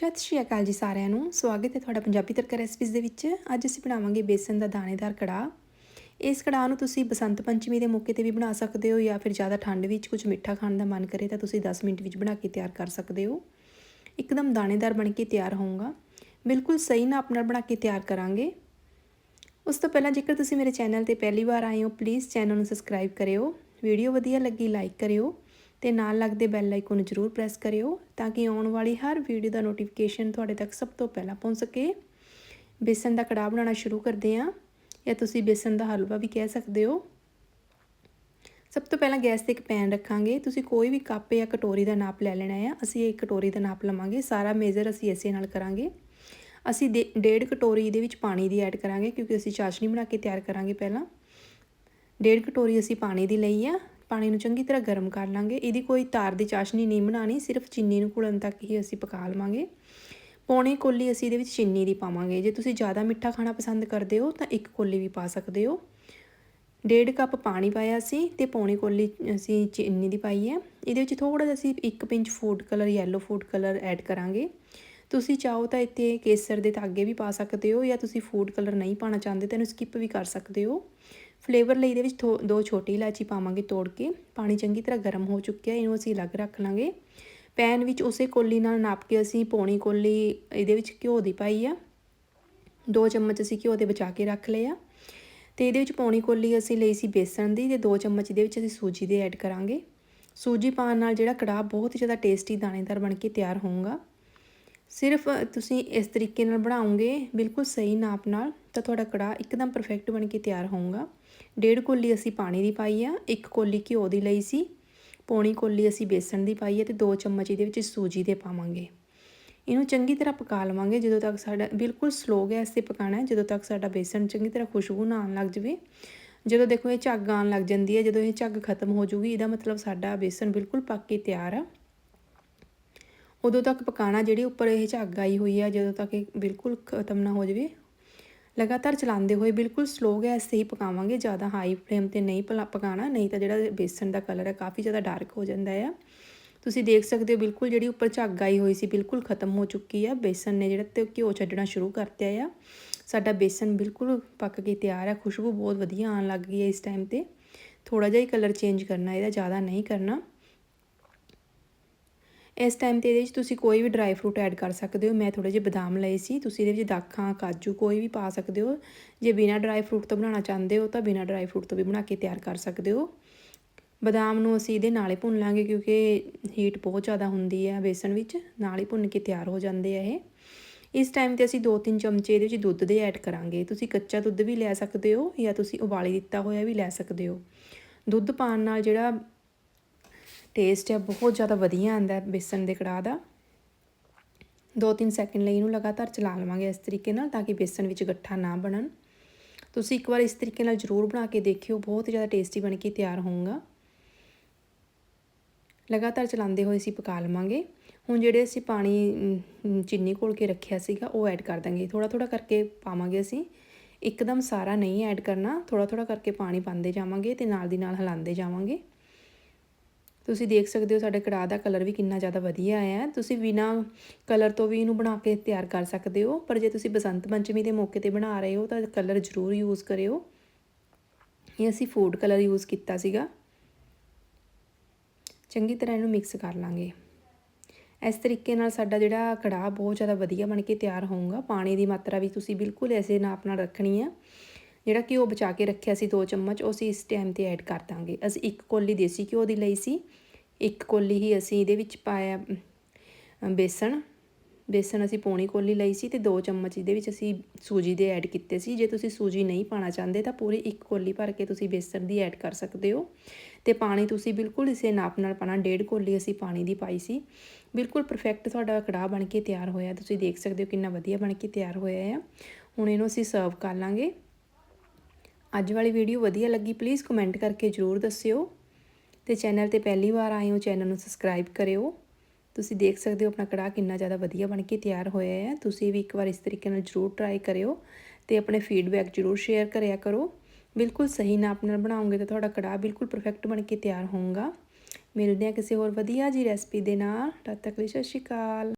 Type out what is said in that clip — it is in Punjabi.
ਸਤਿ ਸ਼੍ਰੀ ਅਕਾਲ ਜੀ ਸਾਰਿਆਂ ਨੂੰ। ਸਵਾਗਤ ਹੈ ਤੁਹਾਡਾ ਪੰਜਾਬੀ ਤੜਕਾ ਰੈਸਪੀਜ਼ ਦੇ ਵਿੱਚ। ਅੱਜ ਅਸੀਂ ਬਣਾਵਾਂਗੇ ਬੇਸਨ ਦਾ ਦਾਣੇਦਾਰ ਕੜਾਹ। ਇਸ ਕੜਾਹ ਨੂੰ ਤੁਸੀਂ ਬਸੰਤ ਪੰਚਮੀ ਦੇ ਮੌਕੇ ਤੇ ਵੀ ਬਣਾ ਸਕਦੇ ਹੋ ਜਾਂ ਫਿਰ ਜ਼ਿਆਦਾ ਠੰਡ ਵਿੱਚ ਕੁਝ ਮਿੱਠਾ ਖਾਣ ਦਾ ਮਨ ਕਰੇ ਤਾਂ ਤੁਸੀਂ 10 ਮਿੰਟ ਵਿੱਚ ਬਣਾ ਕੇ ਤਿਆਰ ਕਰ ਸਕਦੇ ਹੋ। ਇੱਕਦਮ ਦਾਣੇਦਾਰ ਬਣ ਕੇ ਤਿਆਰ ਹੋਊਗਾ। ਬਿਲਕੁਲ ਸਹੀ ਨਾਪ ਨਾਲ ਬਣਾ ਕੇ ਤਿਆਰ ਕਰਾਂਗੇ। ਉਸ ਤੋਂ ਪਹਿਲਾਂ ਜੇਕਰ ਤੁਸੀਂ ਮੇਰੇ ਚੈਨਲ ਤੇ ਪਹਿਲੀ ਵਾਰ ਆਏ ਹੋ ਪਲੀਜ਼ ਚੈਨਲ ਨੂੰ ਸਬਸਕ੍ਰਾਈਬ ਕਰਿਓ। ਵੀਡੀਓ ਵਧੀਆ ਲੱਗੀ ਲਾਈਕ ਕਰਿਓ। ਤੇ ਨਾਲ ਲੱਗਦੇ ਬੈਲ ਆਈਕਨ ਨੂੰ ਜ਼ਰੂਰ ਪ੍ਰੈਸ ਕਰਿਓ ਤਾਂ ਕਿ ਆਉਣ ਵਾਲੀ ਹਰ ਵੀਡੀਓ ਦਾ ਨੋਟੀਫਿਕੇਸ਼ਨ ਤੁਹਾਡੇ ਤੱਕ ਸਭ ਤੋਂ ਪਹਿਲਾਂ ਪਹੁੰਚ ਸਕੇ। ਬੇਸਨ ਦਾ ਕੜਾਹ ਬਣਾਉਣਾ ਸ਼ੁਰੂ ਕਰਦੇ ਹਾਂ। ਜਾਂ ਤੁਸੀਂ ਬੇਸਨ ਦਾ ਹਲਵਾ ਵੀ ਕਹਿ ਸਕਦੇ ਹੋ। ਸਭ ਤੋਂ ਪਹਿਲਾਂ ਗੈਸ ਤੇ ਇੱਕ ਪੈਨ ਰੱਖਾਂਗੇ। ਤੁਸੀਂ ਕੋਈ ਵੀ ਕੱਪ ਜਾਂ ਕਟੋਰੀ ਦਾ ਨਾਪ ਲੈ ਲੈਣਾ ਹੈ। ਅਸੀਂ ਇੱਕ ਕਟੋਰੀ ਦਾ ਨਾਪ ਲਵਾਂਗੇ। ਸਾਰਾ ਮੇਜ਼ਰ ਅਸੀਂ ਇਸੇ ਨਾਲ ਕਰਾਂਗੇ। ਅਸੀਂ ਡੇਢ ਕਟੋਰੀ ਇਹਦੇ ਵਿੱਚ ਪਾਣੀ ਦੀ ਐਡ ਕਰਾਂਗੇ ਕਿਉਂਕਿ ਅਸੀਂ ਚਾਸ਼ਨੀ ਬਣਾ ਕੇ ਤਿਆਰ ਕਰਾਂਗੇ ਪਹਿਲਾਂ। ਡੇਢ ਕਟੋਰੀ ਅਸੀਂ ਪਾਣੀ ਦੀ ਲਈ ਆ। ਪਾਣੀ ਨੂੰ ਚੰਗੀ ਤਰ੍ਹਾਂ ਗਰਮ ਕਰ ਲਾਂਗੇ। ਇਹਦੀ ਕੋਈ ਤਾਰ ਦੀ ਚਾਸ਼ਨੀ ਨਹੀਂ ਬਣਾਣੀ ਸਿਰਫ ਚੀਨੀ ਨੂੰ ਘੁਲਣ ਤੱਕ ਹੀ ਅਸੀਂ ਪਕਾ ਲਵਾਂਗੇ। ਪੌਣੇ ਕੋਲੀ ਅਸੀਂ ਇਹਦੇ ਵਿੱਚ ਚੀਨੀ ਦੀ ਪਾਵਾਂਗੇ। ਜੇ ਤੁਸੀਂ ਜ਼ਿਆਦਾ ਮਿੱਠਾ ਖਾਣਾ ਪਸੰਦ ਕਰਦੇ ਹੋ, ਤਾਂ ਇੱਕ ਕੋਲੀ ਵੀ ਪਾ ਸਕਦੇ ਹੋ। ਡੇਢ ਕੱਪ ਪਾਣੀ ਪਾਇਆ ਸੀ ਤੇ ਪੌਣੀ ਕੋਲੀ ਅਸੀਂ ਚੀਨੀ ਦੀ ਪਾਈ ਹੈ। ਇਹਦੇ ਵਿੱਚ ਥੋੜਾ ਜਿਹਾ ਅਸੀਂ 1 pinch food colour yellow food colour add ਕਰਾਂਗੇ। ਤੁਸੀਂ ਚਾਹੋ ਤਾਂ ਇੱਥੇ ਕੇਸਰ ਦੇ ਧਾਗੇ ਵੀ ਪਾ ਸਕਦੇ ਹੋ ਜਾਂ ਤੁਸੀਂ ਫੂਡ ਕਲਰ ਨਹੀਂ ਪਾਣਾ ਚਾਹੁੰਦੇ ਤਾਂ ਇਹਨੂੰ ਸਕਿਪ ਵੀ ਕਰ ਸਕਦੇ ਹੋ। ਫਲੇਵਰ ਲਈ ਇਹਦੇ ਵਿੱਚ ਦੋ ਛੋਟੀ ਇਲਾਚੀ ਪਾਵਾਂਗੇ ਤੋੜ ਕੇ। ਪਾਣੀ ਚੰਗੀ ਤਰ੍ਹਾਂ ਗਰਮ ਹੋ ਚੁੱਕਿਆ, ਇਹਨੂੰ ਅਸੀਂ ਅਲੱਗ ਰੱਖ ਲਾਂਗੇ। ਪੈਨ ਵਿੱਚ ਉਸੇ ਕੋਲੀ ਨਾਲ ਨਾਪ ਕੇ ਅਸੀਂ ਪੌਣੀ ਕੋਲੀ ਇਹਦੇ ਵਿੱਚ ਘਿਓ ਦੀ ਪਾਈ ਆ। ਦੋ ਚਮਚ ਅਸੀਂ ਘਿਓ ਦੇ ਬਚਾ ਕੇ ਰੱਖ ਲਏ ਆ। ਤੇ ਇਹਦੇ ਵਿੱਚ ਪੌਣੀ ਕੋਲੀ ਅਸੀਂ ਲਈ ਸੀ ਬੇਸਣ ਦੀ ਤੇ ਦੋ ਚਮਚ ਇਹਦੇ ਵਿੱਚ ਅਸੀਂ ਸੂਜੀ ਦੇ ਐਡ ਕਰਾਂਗੇ। ਸੂਜੀ ਪਾਣ ਨਾਲ ਜਿਹੜਾ ਕੜਾਹ ਬਹੁਤ ਜ਼ਿਆਦਾ ਟੇਸਟੀ ਦਾਣੇਦਾਰ ਬਣ ਕੇ ਤਿਆਰ ਹੋਊਗਾ। ਸਿਰਫ ਤੁਸੀਂ ਇਸ ਤਰੀਕੇ ਨਾਲ ਬਣਾਉਂਗੇ ਬਿਲਕੁਲ ਸਹੀ ਨਾਪ ਨਾਲ, ਤਾਂ ਤੁਹਾਡਾ ਕੜਾਹ ਇੱਕਦਮ ਪਰਫੈਕਟ ਬਣ ਕੇ ਤਿਆਰ ਹੋਊਗਾ। ਡੇਢ ਕੋਲੀ ਅਸੀਂ ਪਾਣੀ ਦੀ ਪਾਈ ਆ, ਇੱਕ ਕੋਲੀ ਘਿਓ ਦੀ ਲਈ ਸੀ, ਪੌਣੀ ਕੋਲੀ ਅਸੀਂ ਬੇਸਣ ਦੀ ਪਾਈ ਹੈ ਤੇ ਦੋ ਚਮਚ ਇਹਦੇ ਵਿੱਚ ਸੂਜੀ ਦੇ ਪਾਵਾਂਗੇ। ਇਹਨੂੰ ਚੰਗੀ ਤਰ੍ਹਾਂ ਪਕਾ ਲਵਾਂਗੇ, ਜਦੋਂ ਤੱਕ ਸਾਡਾ ਬਿਲਕੁਲ ਸਲੋ ਗੈਸ ਤੇ ਪਕਾਣਾ ਹੈ, ਜਦੋਂ ਤੱਕ ਸਾਡਾ ਬੇਸਣ ਚੰਗੀ ਤਰ੍ਹਾਂ ਖੁਸ਼ਬੂ ਨਾ ਆਉਣ ਲੱਗ ਜਵੇ। ਜਦੋਂ ਦੇਖੋ ਇਹ ਝੱਗ ਆਉਣ ਲੱਗ ਜਾਂਦੀ ਹੈ, ਜਦੋਂ ਇਹ ਝੱਗ ਖਤਮ ਹੋ ਜੂਗੀ ਇਹਦਾ ਮਤਲਬ ਸਾਡਾ ਬੇਸਣ ਬਿਲਕੁਲ ਪੱਕ ਕੇ ਤਿਆਰ ਆ। ਉਦੋਂ ਤੱਕ ਪਕਾਣਾ ਜਿਹੜੀ ਉੱਪਰ ਇਹ ਝੱਗ ਆਈ ਹੋਈ ਹੈ ਜਦੋਂ ਤੱਕ ਇਹ ਬਿਲਕੁਲ ਖਤਮ ਨਾ ਹੋ ਜਾਵੇ। ਲਗਾਤਾਰ ਚਲਾਉਂਦੇ ਹੋਏ ਬਿਲਕੁਲ ਸਲੋ ਗੈਸ ਤੇ ਹੀ ਪਕਾਵਾਂਗੇ, ਜ਼ਿਆਦਾ ਹਾਈ ਫਲੇਮ ਤੇ ਨਹੀਂ ਪਕਾਣਾ, ਨਹੀਂ ਤਾਂ ਜਿਹੜਾ ਬੇਸਨ ਦਾ ਕਲਰ ਹੈ ਕਾਫੀ ਜ਼ਿਆਦਾ ਡਾਰਕ ਹੋ ਜਾਂਦਾ ਹੈ ਤੁਸੀਂ ਦੇਖ ਸਕਦੇ ਹੋ ਬਿਲਕੁਲ ਜਿਹੜੀ ਉੱਪਰ ਝੱਗ ਆਈ ਹੋਈ ਸੀ, ਬਿਲਕੁਲ ਖਤਮ ਹੋ ਚੁੱਕੀ ਹੈ ਬੇਸਨ ਨੇ ਜਿਹੜਾ ਤੇ ਘਿਓ ਛੱਡਣਾ ਸ਼ੁਰੂ ਕਰਤਿਆ ਆ। ਸਾਡਾ ਬੇਸਨ ਬਿਲਕੁਲ ਪੱਕ ਕੇ ਤਿਆਰ ਹੈ ਖੁਸ਼ਬੂ ਬਹੁਤ ਵਧੀਆ ਆਉਣ ਲੱਗ ਗਈ ਹੈ ਇਸ ਟਾਈਮ ਤੇ। ਥੋੜਾ ਜਿਹਾ ਹੀ ਕਲਰ ਚੇਂਜ ਕਰਨਾ, ਇਹਦਾ ਜ਼ਿਆਦਾ ਨਹੀਂ ਕਰਨਾ। ਇਸ ਟਾਈਮ ਤੇ ਇਹਦੇ ਵਿੱਚ ਤੁਸੀਂ ਕੋਈ ਵੀ ਡਰਾਈ ਫਰੂਟ ਐਡ ਕਰ ਸਕਦੇ ਹੋ। ਮੈਂ ਥੋੜੇ ਜਿਹੇ ਬਦਾਮ ਲਏ ਸੀ। ਤੁਸੀਂ ਇਹਦੇ ਵਿੱਚ ਦਾਖਾਂ, ਕਾਜੂ ਕੋਈ ਵੀ ਪਾ ਸਕਦੇ ਹੋ। ਜੇ ਬਿਨਾ ਡਰਾਈ ਫਰੂਟ ਤੋਂ ਬਣਾਉਣਾ ਚਾਹੁੰਦੇ ਹੋ ਤਾਂ ਬਿਨਾ ਡਰਾਈ ਫਰੂਟ ਤੋਂ ਵੀ ਬਣਾ ਕੇ ਤਿਆਰ ਕਰ ਸਕਦੇ ਹੋ। ਬਦਾਮ ਨੂੰ ਅਸੀਂ ਇਹਦੇ ਨਾਲੇ ਭੁੰਨ ਲਾਂਗੇ ਕਿਉਂਕਿ ਹੀਟ ਬਹੁਤ ਜ਼ਿਆਦਾ ਹੁੰਦੀ ਹੈ ਬੇਸਣ ਵਿੱਚ। ਨਾਲ ਹੀ ਭੁੰਨ ਕੇ ਤਿਆਰ ਹੋ ਜਾਂਦੇ ਆ ਇਹ। ਇਸ ਟਾਈਮ ਤੇ ਅਸੀਂ 2-3 ਚਮਚੇ ਇਹਦੇ ਵਿੱਚ ਦੁੱਧ ਦੇ ਐਡ ਕਰਾਂਗੇ। ਤੁਸੀਂ ਕੱਚਾ ਦੁੱਧ ਵੀ ਲੈ ਸਕਦੇ ਹੋ ਜਾਂ ਤੁਸੀਂ ਉਬਾਲੀ ਦਿੱਤਾ ਹੋਇਆ ਵੀ ਲੈ ਸਕਦੇ ਹੋ। ਦੁੱਧ ਪਾਣ ਨਾਲ ਜਿਹੜਾ ਟੇਸਟ ਹੈ ਬਹੁਤ ਜ਼ਿਆਦਾ ਵਧੀਆ ਆਂਦਾ ਬੇਸਣ ਦੇ ਕੜਾਹ ਦਾ। 2-3 ਸੈਕਿੰਡ ਲਈ ਇਹਨੂੰ ਲਗਾਤਾਰ ਚਲਾ ਲਵਾਂਗੇ ਇਸ ਤਰੀਕੇ ਨਾਲ ਤਾਂ ਕਿ ਬੇਸਣ ਵਿੱਚ ਗੱਠਾ ਨਾ ਬਣਨ। ਤੁਸੀਂ ਇੱਕ ਵਾਰ ਇਸ ਤਰੀਕੇ ਨਾਲ ਜ਼ਰੂਰ ਬਣਾ ਕੇ ਦੇਖਿਓ, ਬਹੁਤ ਜ਼ਿਆਦਾ ਟੇਸਟੀ ਬਣ ਕੇ ਤਿਆਰ ਹੋਊਗਾ। ਲਗਾਤਾਰ ਚਲਾਉਂਦੇ ਹੋਏ ਅਸੀਂ ਪਕਾ ਲਵਾਂਗੇ। ਹੁਣ ਜਿਹੜੇ ਅਸੀਂ ਪਾਣੀ ਚੀਨੀ ਘੋਲ ਕੇ ਰੱਖਿਆ ਸੀਗਾ, ਉਹ ਐਡ ਕਰ ਦਾਂਗੇ। ਥੋੜਾ ਥੋੜਾ ਕਰਕੇ ਪਾਵਾਂਗੇ ਅਸੀਂ। ਇੱਕਦਮ ਸਾਰਾ ਨਹੀਂ ਐਡ ਕਰਨਾ ਥੋੜਾ ਥੋੜਾ ਕਰਕੇ ਪਾਣੀ ਪਾਉਂਦੇ ਜਾਵਾਂਗੇ ਤੇ ਨਾਲ ਦੀ ਨਾਲ ਹਿਲਾਉਂਦੇ ਜਾਵਾਂਗੇ। ਤੁਸੀਂ ਦੇਖ ਸਕਦੇ ਹੋ ਸਾਡੇ ਕੜਾਹ ਦਾ ਕਲਰ ਵੀ ਕਿੰਨਾ ਜ਼ਿਆਦਾ ਵਧੀਆ ਆਇਆ ਤੁਸੀਂ ਬਿਨਾ ਕਲਰ ਤੋਂ ਵੀ ਇਹਨੂੰ ਬਣਾ ਕੇ ਤਿਆਰ ਕਰ ਸਕਦੇ ਹੋ। ਪਰ ਜੇ ਤੁਸੀਂ ਬਸੰਤ ਪੰਚਮੀ ਦੇ ਮੌਕੇ ਤੇ ਬਣਾ ਰਹੇ ਹੋ ਤਾਂ ਕਲਰ ਜ਼ਰੂਰ ਯੂਜ਼ ਕਰਿਓ। ਇਹ ਅਸੀਂ ਫੂਡ ਕਲਰ ਯੂਜ਼ ਕੀਤਾ ਸੀਗਾ। ਚੰਗੀ ਤਰ੍ਹਾਂ ਇਹਨੂੰ ਮਿਕਸ ਕਰ ਲਾਂਗੇ। ਇਸ ਤਰੀਕੇ ਨਾਲ ਸਾਡਾ ਜਿਹੜਾ ਕੜਾਹ ਬਹੁਤ ਜ਼ਿਆਦਾ ਵਧੀਆ ਬਣ ਕੇ ਤਿਆਰ ਹੋਊਗਾ। ਪਾਣੀ ਦੀ ਮਾਤਰਾ ਵੀ ਤੁਸੀਂ ਬਿਲਕੁਲ ਐਸੇ ਨਾਪ ਨਾਲ ਰੱਖਣੀ ਹੈ ਜਿਹੜਾ ਘਿਓ ਬਚਾ ਕੇ ਰੱਖਿਆ ਸੀ 2 ਚਮਚ, ਉਹ ਅਸੀਂ ਇਸ ਟਾਈਮ ਤੇ ਐਡ ਕਰ ਦਾਂਗੇ। ਅਸੀਂ ਇੱਕ ਕੋਲੀ ਦੇਸੀ ਘਿਓ ਦੀ ਲਈ ਸੀ। ਇੱਕ ਕੋਲੀ ਹੀ ਅਸੀਂ ਇਹਦੇ ਵਿੱਚ ਪਾਇਆ ਬੇਸਣ। ਬੇਸਣ ਅਸੀਂ ਪੌਣੀ ਕੋਲੀ ਲਈ ਸੀ ਤੇ 2 ਚਮਚ ਇਹਦੇ ਵਿੱਚ ਅਸੀਂ ਸੂਜੀ ਦੇ ਐਡ ਕੀਤੇ ਸੀ। ਜੇ ਤੁਸੀਂ ਸੂਜੀ ਨਹੀਂ ਪਾਣਾ ਚਾਹੁੰਦੇ ਤਾਂ ਪੂਰੀ ਇੱਕ ਕੋਲੀ ਭਰ ਕੇ ਤੁਸੀਂ ਬੇਸਣ ਦੀ ਐਡ ਕਰ ਸਕਦੇ ਹੋ। ਤੇ ਪਾਣੀ ਤੁਸੀਂ ਬਿਲਕੁਲ ਇਸੇ ਨਾਪ ਨਾਲ ਪਾਣਾ। ਡੇਢ ਕੋਲੀ ਅਸੀਂ ਪਾਣੀ ਦੀ ਪਾਈ ਸੀ। ਬਿਲਕੁਲ ਪਰਫੈਕਟ ਤੁਹਾਡਾ ਕੜਾਹ ਬਣ ਕੇ ਤਿਆਰ ਹੋਇਆ। ਤੁਸੀਂ ਦੇਖ ਸਕਦੇ ਹੋ ਕਿੰਨਾ ਵਧੀਆ ਬਣ ਕੇ ਤਿਆਰ ਹੋਇਆ ਹੈ ਹੁਣ ਇਹਨੂੰ ਅਸੀਂ ਸਰਵ ਕਰ ਲਾਂਗੇ। ਅੱਜ ਵਾਲੀ ਵੀਡੀਓ ਵਧੀਆ ਲੱਗੀ ਪਲੀਜ਼ ਕਮੈਂਟ ਕਰਕੇ ਜ਼ਰੂਰ ਦੱਸਿਓ। ਤੇ ਚੈਨਲ ਤੇ ਪਹਿਲੀ ਵਾਰ ਆਏ ਹੋ ਚੈਨਲ ਨੂੰ ਸਬਸਕ੍ਰਾਈਬ ਕਰਿਓ। ਤੁਸੀਂ ਦੇਖ ਸਕਦੇ ਹੋ ਆਪਣਾ ਕੜਾਹ ਕਿੰਨਾ ਜ਼ਿਆਦਾ ਵਧੀਆ ਬਣ ਕੇ ਤਿਆਰ ਹੋਇਆ ਹੈ। ਤੁਸੀਂ ਵੀ ਇੱਕ ਵਾਰ ਇਸ ਤਰੀਕੇ ਨਾਲ ਜ਼ਰੂਰ ਟਰਾਈ ਕਰਿਓ ਤੇ ਆਪਣੇ ਫੀਡਬੈਕ ਜ਼ਰੂਰ ਸ਼ੇਅਰ ਕਰਿਆ ਕਰੋ। ਬਿਲਕੁਲ ਸਹੀ ਨਾਪ ਨਾਲ ਬਣਾਉਂਗੇ ਤਾਂ ਤੁਹਾਡਾ ਕੜਾਹ ਬਿਲਕੁਲ ਪਰਫੈਕਟ ਬਣ ਕੇ ਤਿਆਰ ਹੋਊਗਾ। ਮਿਲਦੇ ਹਾਂ ਕਿਸੇ ਹੋਰ ਵਧੀਆ ਜੀ ਰੈਸਪੀ ਦੇ ਨਾਲ। ਤਦ ਤੱਕ ਲਈ ਸਤਿ ਸ਼੍ਰੀ ਅਕਾਲ।